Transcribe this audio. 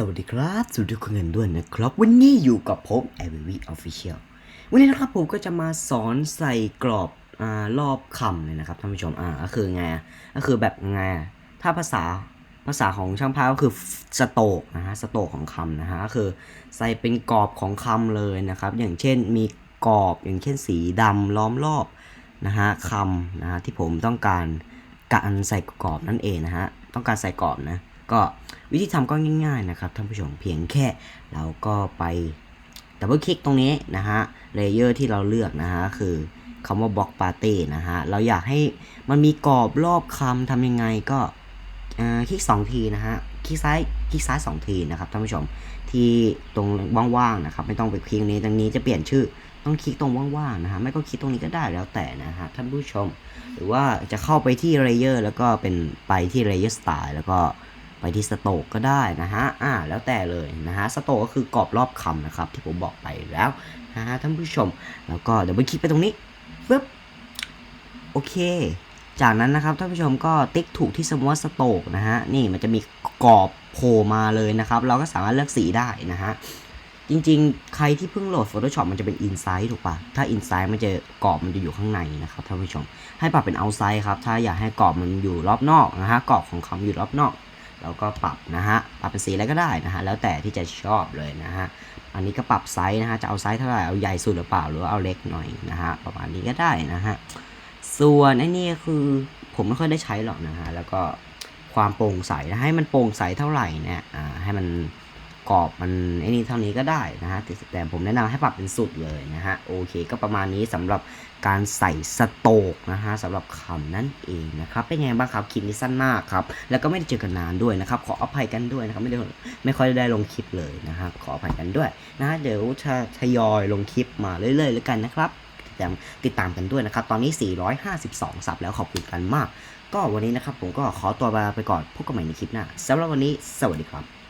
สวัสดีครับสวัสดีคุณกันด้วยนะครับ วันนี้อยู่กับผม a v v Official วันนี้นะครับผมก็จะมาสอนใส่กรอบอ่ารอบคำเลยนะครับท่านผู้ชมอ่าก็คือไงอะก็คือแบบไงถ้าภาษาภาษาของช่างภาพก็คือสโตกนะฮะสโตกของคำนะฮะก็คือใส่เป็นกรอบของคำเลยนะครับ อย่างเช่นมีกรอบอย่างเช่นสีดำล้อมรอบนะฮะคำนะฮะที่ผมต้องการการใส่กรอบนั่นเองนะฮะต้องการใส่กรอบนะ ก็วิธีทำก็ง่าย ๆนะครับท่านผู้ชมเพียงแค่เราก็ไปดับเบิลคลิกตรงนี้นะฮะเลเยอร์ที่เราเลือกนะฮะคือคำว่าบล็อกปาร์ตี้นะฮะเราอยากให้มันมีกรอบรอบคำทำยังไงก็คลิก 2 ทีนะฮะคลิกซ้ายคลิกซ้าย2ทีนะครับท่านผู้ชมที่ตรงว่างๆนะครับไม่ต้องไปคลิกนี้ตรงนี้จะเปลี่ยนชื่อต้องคลิกตรงว่างๆนะฮะไม่ก็คลิกตรงนี้ก็ได้แล้วแต่นะฮะท่านผู้ชม หรือว่าจะเข้าไปที่ Layer แล้วก็เป็นไปที่ Layer Style แล้วก็ ไปที่สโตกก็ได้นะฮะ อ่า แล้วแต่เลยนะฮะ สโตกก็คือกรอบรอบคำนะครับ ที่ผมบอกไปแล้วนะฮะท่านผู้ชม แล้วก็เดี๋ยวไปคลิกไปตรงนี้ปึ๊บ โอเค จากนั้นนะครับท่านผู้ชมก็ติ๊กถูกที่สมมติสโตกนะฮะ นี่มันจะมีกรอบโผล่มาเลยนะครับ เราก็สามารถเลือกสีได้นะฮะ จริงๆ ใครที่เพิ่งโหลด Photoshop มันจะเป็น Inside ถูกปะถ้า Inside มันจะกรอบมันจะอยู่ข้างในนะครับท่านผู้ชม ให้ปรับเป็น Outside ครับ ถ้าอยากให้กรอบมันอยู่รอบนอกนะฮะ กรอบของคำอยู่รอบนอก เราก็ปรับนะฮะ ปรับเป็นสีอะไรก็ได้นะฮะ แล้วแต่ที่จะชอบเลยนะฮะ อันนี้ก็ปรับไซส์นะฮะ จะเอาไซส์เท่าไหร่ เอาใหญ่สุดหรือเปล่า หรือเอาเล็กหน่อยนะฮะ ประมาณนี้ก็ได้นะฮะ ส่วนไอ้นี่คือผมไม่ค่อยได้ใช้หรอกนะฮะ แล้วก็ความโปร่งใสนะให้มันโปร่งใสเท่าไหร่เนี่ย อ่า ให้มัน กรอบมันไอ้นี่เท่านี้ก็ได้นะฮะแต่ผมแนะนำให้ปรับเป็นสุดเลยนะฮะโอเค ก็ประมาณนี้สำหรับการใส่สโตกนะฮะสำหรับคำนั่นเองนะครับเป็นไงบ้างครับคลิปนี้สั้นมากครับแล้วก็ไม่ได้เจอกันนานด้วยนะครับขออภัยกันด้วยนะครับไม่ได้ไม่ค่อยได้ลงคลิปเลยนะฮะขออภัยกันด้วยนะฮะเดี๋ยวจะทยอยลงคลิปมาเรื่อยๆแล้วกันนะครับติดตามติดตามกันด้วยนะครับ ตอนนี้ 452 สับแล้วขอบคุณกันมาก ก็วันนี้นะครับผมก็ขอตัวลาไปก่อนพบกันใหม่ในคลิปหน้าสำหรับวันนี้ สวัสดีครับ